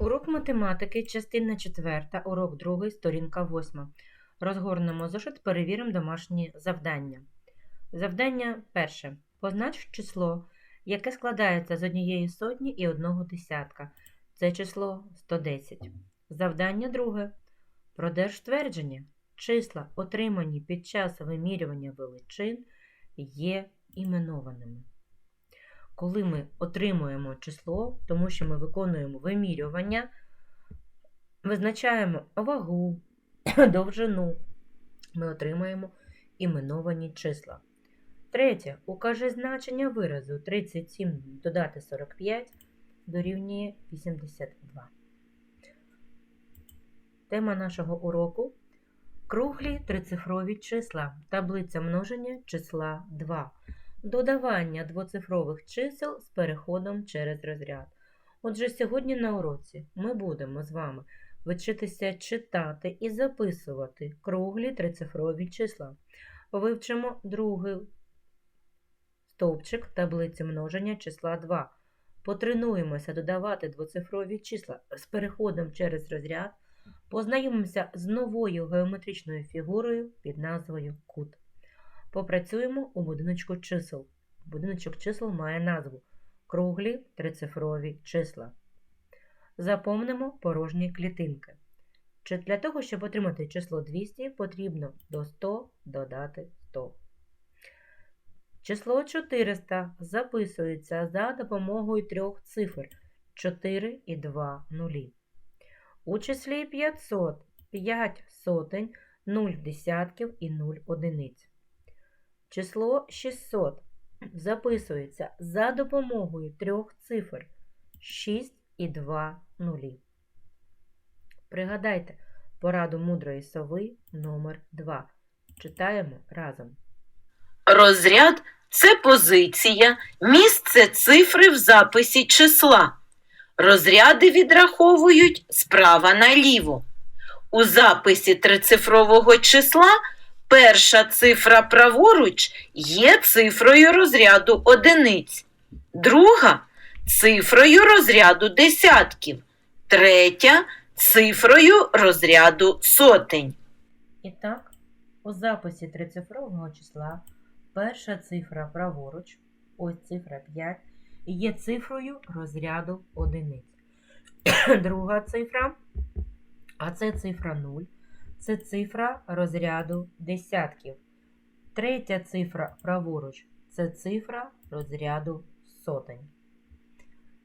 Урок математики, частина 4, урок 2, сторінка 8. Розгорнемо зошит, перевіримо домашні завдання. Завдання перше. Познач число, яке складається з однієї сотні і одного десятка. Це число 110. Завдання друге. Продерж твердження. Числа, отримані під час вимірювання величин, є іменованими. Коли ми отримуємо число, тому що ми виконуємо вимірювання, визначаємо вагу, довжину, ми отримаємо іменовані числа. Третє. Укажи значення виразу 37 додати 45 дорівнює 82. Тема нашого уроку круглі трицифрові числа, таблиця множення числа 2. Додавання двоцифрових чисел з переходом через розряд. Отже, сьогодні на уроці ми будемо з вами вчитися читати і записувати круглі трицифрові числа. Вивчимо другий стовпчик таблиці множення числа 2. Потренуємося додавати двоцифрові числа з переходом через розряд. Познайомимося з новою геометричною фігурою під назвою кут. Попрацюємо у будиночку чисел. Будиночок чисел має назву круглі трицифрові числа. Заповнимо порожні клітинки. Для того, щоб отримати число 200, потрібно до 100 додати 100. Число 400 записується за допомогою трьох цифр 4 і 2 нулі. У числі 500 5 сотень, 0 десятків і 0 одиниць. Число 600 записується за допомогою трьох цифр 6 і 2 нулі. Пригадайте пораду мудрої сови номер 2 Читаємо разом. Розряд це позиція, місце цифри в записі числа. Розряди відраховують справа наліво. У записі трицифрового числа перша цифра праворуч є цифрою розряду одиниць, друга цифрою розряду десятків, третя цифрою розряду сотень. І так, у записі трицифрового числа перша цифра праворуч, ось цифра 5, є цифрою розряду одиниць. Друга цифра, а це цифра 0, це цифра розряду десятків. Третя цифра праворуч це цифра розряду сотень.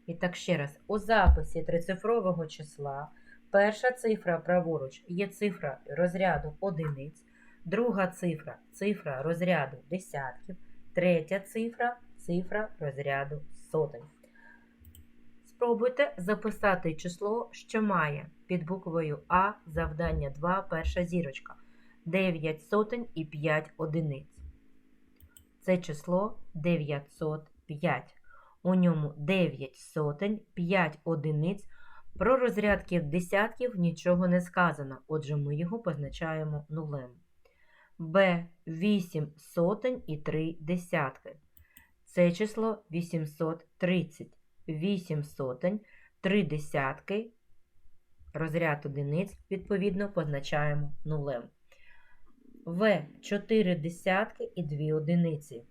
І так ще раз, у записі трицифрового числа перша цифра праворуч є цифра розряду одиниць, друга цифра цифра розряду десятків, третя цифра цифра розряду сотень. Спробуйте записати число, що має під буквою А завдання 2 перша зірочка 9 сотень і 5 одиниць. Це число 905. У ньому 9 сотень, 5 одиниць. Про розрядки десятків нічого не сказано, отже ми його позначаємо нулем. Б 8 сотень і 3 десятки. Це число 830. 8 сотень, 3 десятки, розряд одиниць, відповідно, позначаємо нулем. В 4 десятки і 2 одиниці.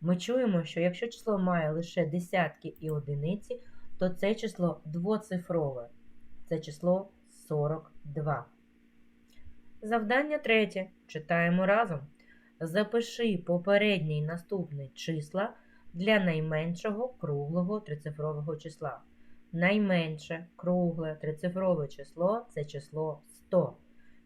Ми чуємо, що якщо число має лише десятки і одиниці, то це число двоцифрове. Це число 42. Завдання третє. Читаємо разом. Запиши попереднє і наступне числа для найменшого круглого трицифрового числа. Найменше кругле трицифрове число це число 100.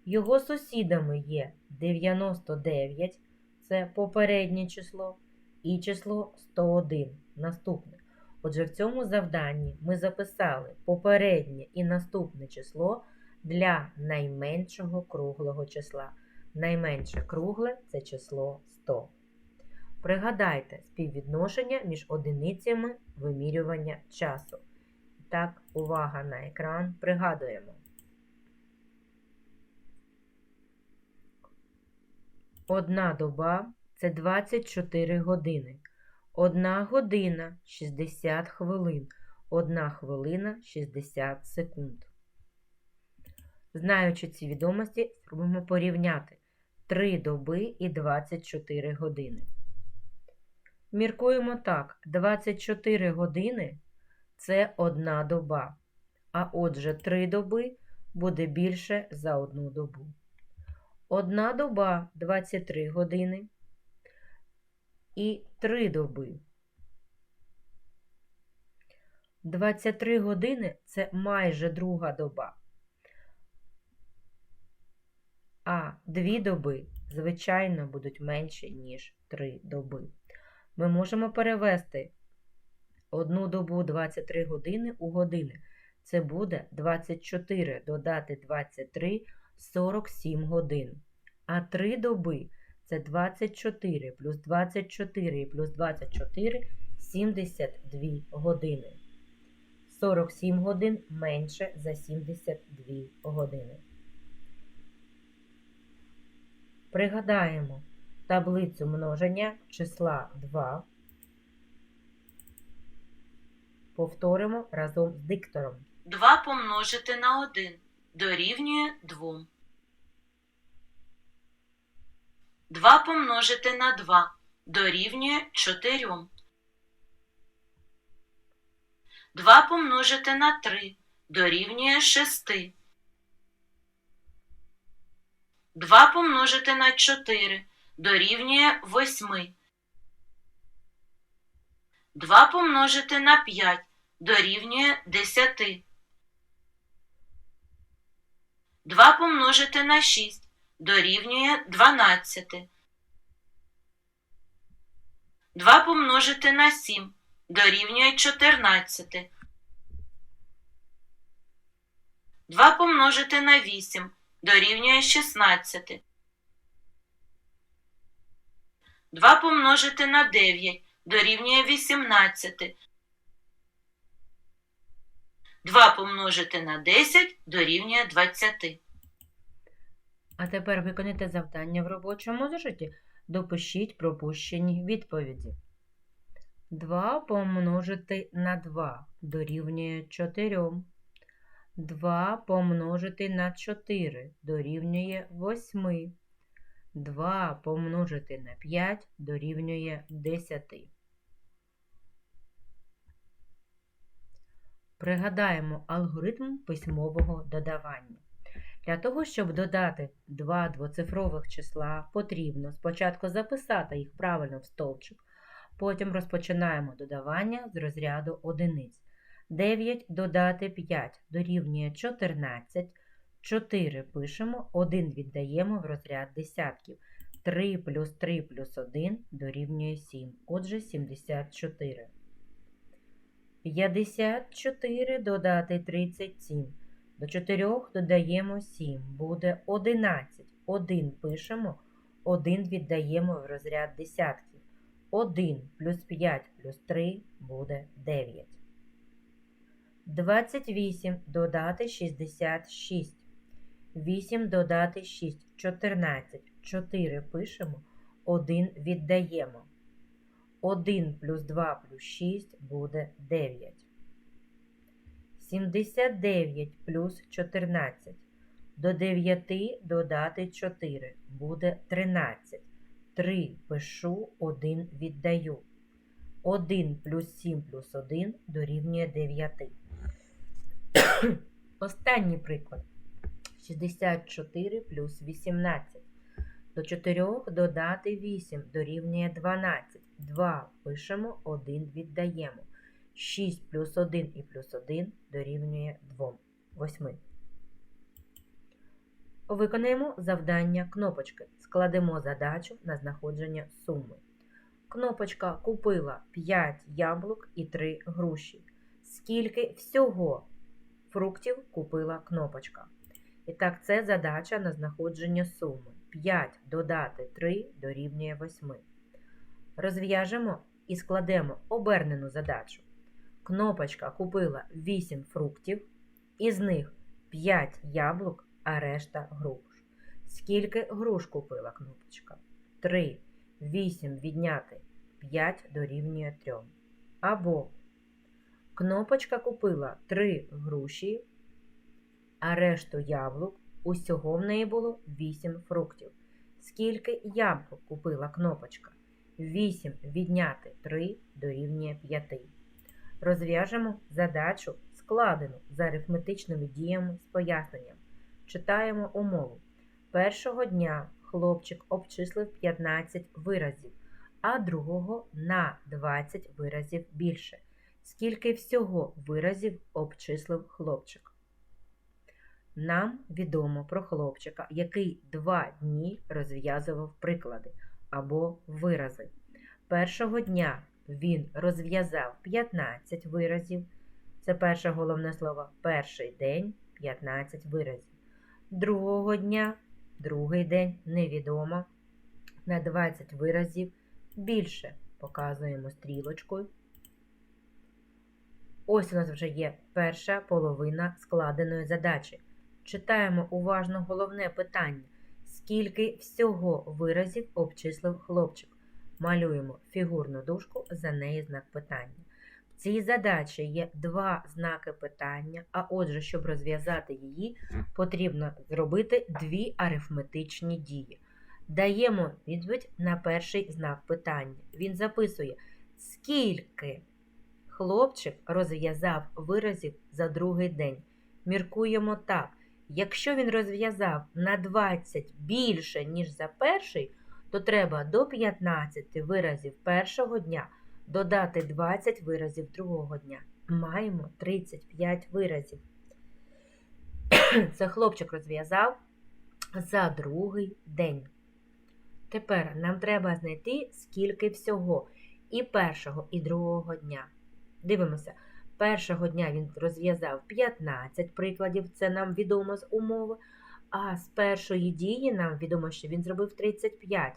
Його сусідами є 99, це попереднє число, і число 101 наступне. Отже, в цьому завданні ми записали попереднє і наступне число для найменшого круглого числа. Найменше кругле це число 100. Пригадайте співвідношення між одиницями вимірювання часу. Так, увага на екран. Пригадуємо. Одна доба це 24 години. Одна година 60 хвилин. 1 хвилина 60 секунд. Знаючи ці відомості, спробуємо порівняти 3 доби і 24 години. Міркуємо так: 24 години це одна доба, а отже 3 доби буде більше за одну добу. Одна доба 23 години і 3 доби. 23 години це майже друга доба. А дві доби, звичайно, будуть менші, ніж 3 доби. Ми можемо перевести одну добу 23 години у години. Це буде 24 додати 23 47 годин. А 3 доби це 24 плюс 24 плюс 24 72 години. 47 годин менше за 72 години. Пригадаємо таблицю множення числа 2. Повторимо разом з диктором. 2 помножити на 1 дорівнює 2. 2 помножити на 2 дорівнює 4. 2 помножити на 3 дорівнює 6. 2 помножити на 4 дорівнює 8. 2 помножити на 5 дорівнює 10. 2 помножити на 6 дорівнює 12. 2 помножити на 7 дорівнює 14. 2 помножити на 8 дорівнює 16. 2 помножити на 9 дорівнює 18. 2 помножити на 10 дорівнює 20. А тепер виконайте завдання в робочому зошиті. Допишіть пропущені відповіді. 2 помножити на 2 дорівнює 4. 2 помножити на 4 дорівнює 8. 2 помножити на 5 дорівнює 10. Пригадаємо алгоритм письмового додавання. Для того, щоб додати два двоцифрових числа, потрібно спочатку записати їх правильно в стовпчик, потім розпочинаємо додавання з розряду одиниць. 9 додати 5 дорівнює 14, 4 пишемо, 1 віддаємо в розряд десятків. 3 плюс 3 плюс 1 дорівнює 7, отже 74. 54 додати 37. До 4 додаємо 7, буде 11. 1 пишемо, 1 віддаємо в розряд десятків. 1 плюс 5 плюс 3 буде 9. 28 додати 66. 8 додати 6 14. 4 пишемо, 1 віддаємо. 1 плюс 2 плюс 6 буде 9. 79 плюс 14. До 9 додати 4 буде 13. 3 пишу, 1 віддаю. 1 плюс 7 плюс 1 дорівнює 9. Останній приклад. 64 плюс 18. До 4 додати 8 дорівнює 12. 2 пишемо, 1 віддаємо. 6 плюс 1 і плюс 1 дорівнює 2. 8. Виконаємо завдання кнопочки. Складемо задачу на знаходження суми. Кнопочка купила 5 яблук і 3 груші. Скільки всього фруктів купила кнопочка? І так, це задача на знаходження суми. 5 додати 3 дорівнює 8. Розв'яжемо і складемо обернену задачу. Кнопочка купила 8 фруктів, із них 5 яблук, а решта груш. Скільки груш купила кнопочка? 3. 8 відняти 5 дорівнює 3. Або Кнопочка купила три груші, а решту яблук. Усього в неї було 8 фруктів. Скільки яблук купила кнопочка? 8 відняти 3 дорівнює 5. Розв'яжемо задачу, складену за арифметичними діями з поясненням. Читаємо умову. Першого дня хлопчик обчислив 15 виразів, а другого на 20 виразів більше. Скільки всього виразів обчислив хлопчик? Нам відомо про хлопчика, який два дні розв'язував приклади або вирази. Першого дня він розв'язав 15 виразів. Це перше головне слово. Перший день 15 виразів. Другого дня, другий день невідомо. На 20 виразів більше показуємо стрілочкою. Ось у нас вже є перша половина складеної задачі. Читаємо уважно головне питання. Скільки всього виразів обчислив хлопчик? Малюємо фігурну дужку, за неї знак питання. В цій задачі є два знаки питання, а отже, щоб розв'язати її, потрібно зробити дві арифметичні дії. Даємо відповідь на перший знак питання. Він записує, скільки хлопчик розв'язав виразів за другий день. Міркуємо так. Якщо він розв'язав на 20 більше, ніж за перший, то треба до 15 виразів першого дня додати 20 виразів другого дня. Маємо 35 виразів. Це хлопчик розв'язав за другий день. Тепер нам треба знайти, скільки всього і першого, і другого дня. Дивимося. Першого дня він розв'язав 15 прикладів, це нам відомо з умови. А з першої дії нам відомо, що він зробив 35.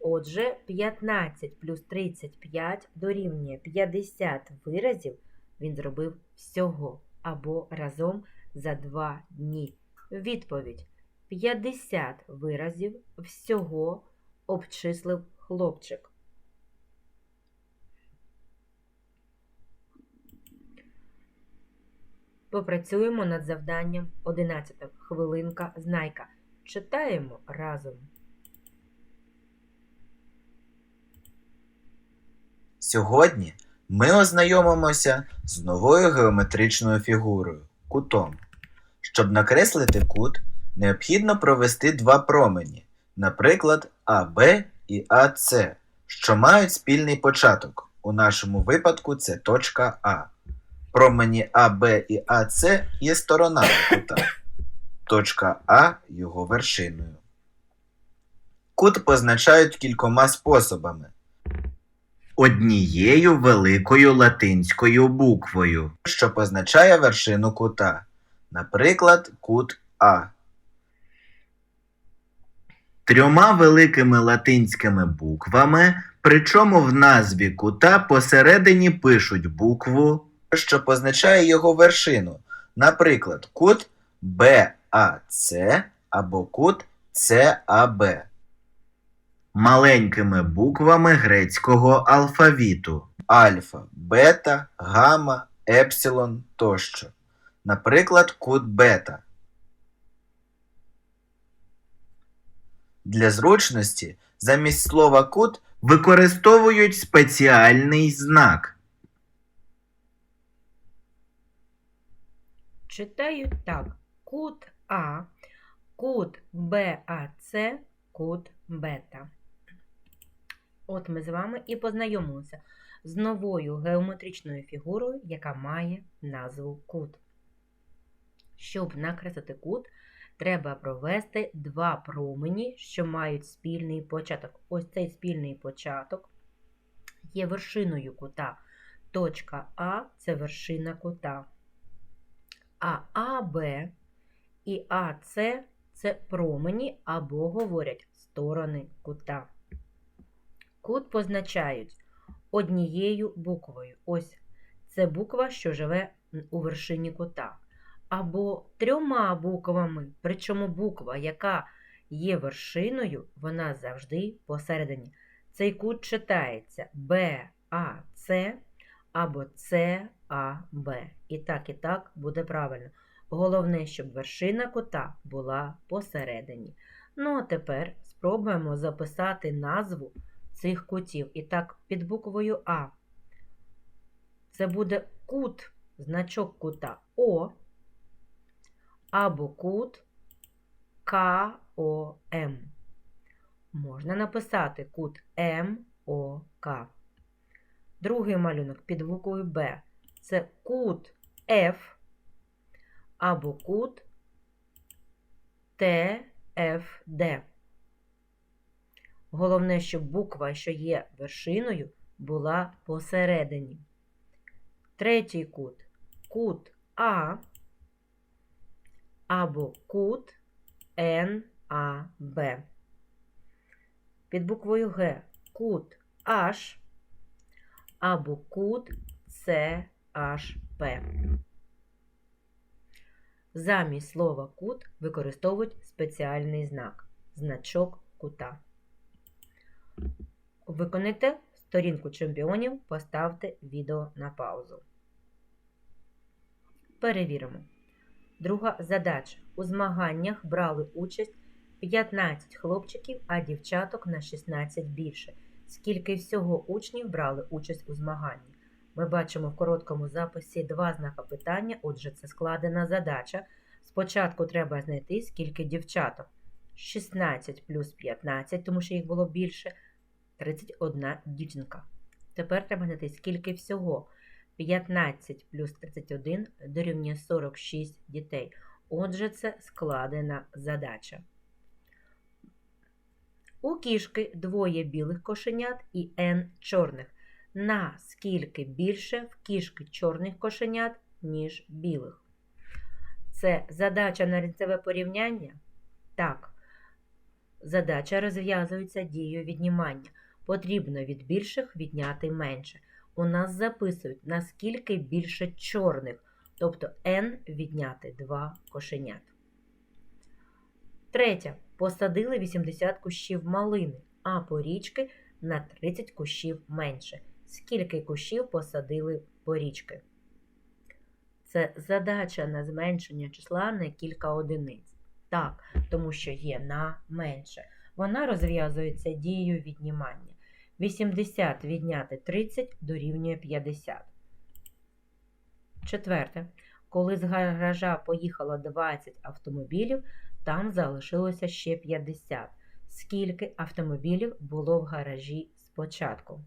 Отже, 15 плюс 35 дорівнює 50 виразів він зробив всього або разом за 2 дні. Відповідь: 50 виразів всього обчислив хлопчик. Попрацюємо над завданням 11. Хвилинка знайка. Читаємо разом. Сьогодні ми ознайомимося з новою геометричною фігурою кутом. Щоб накреслити кут, необхідно провести два промені, наприклад, АБ і АС, що мають спільний початок. У нашому випадку це точка А. Промені АБ і АС є сторонами кута. Точка А його вершиною. Кут позначають кількома способами однією великою латинською буквою, що позначає вершину кута, наприклад, кут А. Трьома великими латинськими буквами, причому в назві кута посередині пишуть букву, що позначає його вершину, наприклад, кут БАЦ або кут ЦАБ маленькими буквами грецького алфавіту альфа, бета, гамма, епсилон тощо. Наприклад, кут бета. Для зручності замість слова кут використовують спеціальний знак. Читаю так. Кут А, кут БАЦ, кут бета. От ми з вами і познайомилися з новою геометричною фігурою, яка має назву кут. Щоб накреслити кут, треба провести два промені, що мають спільний початок. Ось цей спільний початок є вершиною кута. Точка А це вершина кута. А АБ і АС це промені або говорять сторони кута. Кут позначають однією буквою. Ось це буква, що живе у вершині кута. Або трьома буквами, причому буква, яка є вершиною, вона завжди посередині. Цей кут читається БАЦ, або С, А, Б. І так, і так буде правильно. Головне, щоб вершина кута була посередині. Ну, а тепер спробуємо записати назву цих кутів. І так, під буквою А. Це буде кут, значок кута О, або кут КОМ. Можна написати кут МОК. Другий малюнок під буквою Б. Це кут F або кут ТФД. Головне, щоб буква, що є вершиною, була посередині. Третій кут кут А або кут НАБ. Під буквою Г кут H або кут CHP. Замість слова кут використовують спеціальний знак значок кута. Виконайте сторінку чемпіонів, поставте відео на паузу. Перевіримо. Друга задача. У змаганнях брали участь 15 хлопчиків, а дівчаток на 16 більше. Скільки всього учнів брали участь у змаганні? Ми бачимо в короткому записі два знака питання, отже, це складена задача. Спочатку треба знайти, скільки дівчаток. 16 плюс 15, тому що їх було більше, 31 дівчинка. Тепер треба знайти, скільки всього. 15 плюс 31 дорівнює 46 дітей. Отже, це складена задача. У кішки двоє білих кошенят і N чорних. Наскільки більше в кішки чорних кошенят, ніж білих? Це задача на різцеве порівняння? Так. Задача розв'язується дією віднімання. Потрібно від більших відняти менше. У нас записують, наскільки більше чорних, тобто n відняти 2 кошенят. Третє. Посадили 80 кущів малини, а порічки на 30 кущів менше. Скільки кущів посадили порічки? Це задача на зменшення числа на кілька одиниць. Так, тому що є на менше. Вона розв'язується дією віднімання. 80 відняти 30 дорівнює 50. Четверте. Коли з гаража поїхало 20 автомобілів, там залишилося ще 50. Скільки автомобілів було в гаражі спочатку?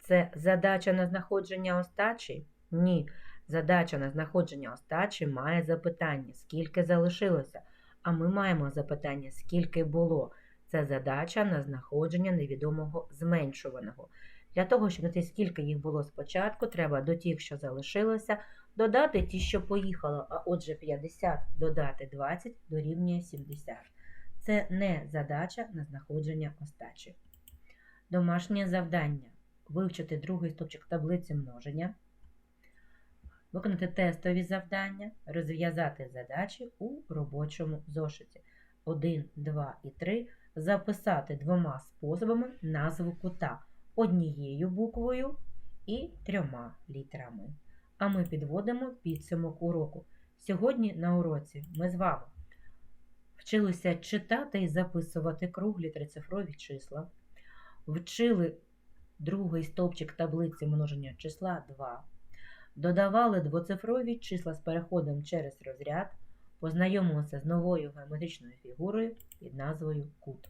Це задача на знаходження остачі? Ні. Задача на знаходження остачі має запитання, скільки залишилося. А ми маємо запитання, скільки було. Це задача на знаходження невідомого зменшуваного. Для того, щоб знайти, скільки їх було спочатку, треба до тих, що залишилося, додати ті, що поїхало, а отже 50 додати 20 дорівнює 70. Це не задача на знаходження остачі. Домашнє завдання. Вивчити другий стопчик таблиці множення. Виконати тестові завдання, розв'язати задачі у робочому зошиті. 1, 2 і 3 записати двома способами назву кута однією буквою і трьома літерами. А ми підводимо підсумок уроку. Сьогодні на уроці ми з вами вчилися читати і записувати круглі трицифрові числа, вчили другий стовпчик таблиці множення числа 2, додавали двоцифрові числа з переходом через розряд, познайомилися з новою геометричною фігурою під назвою кут.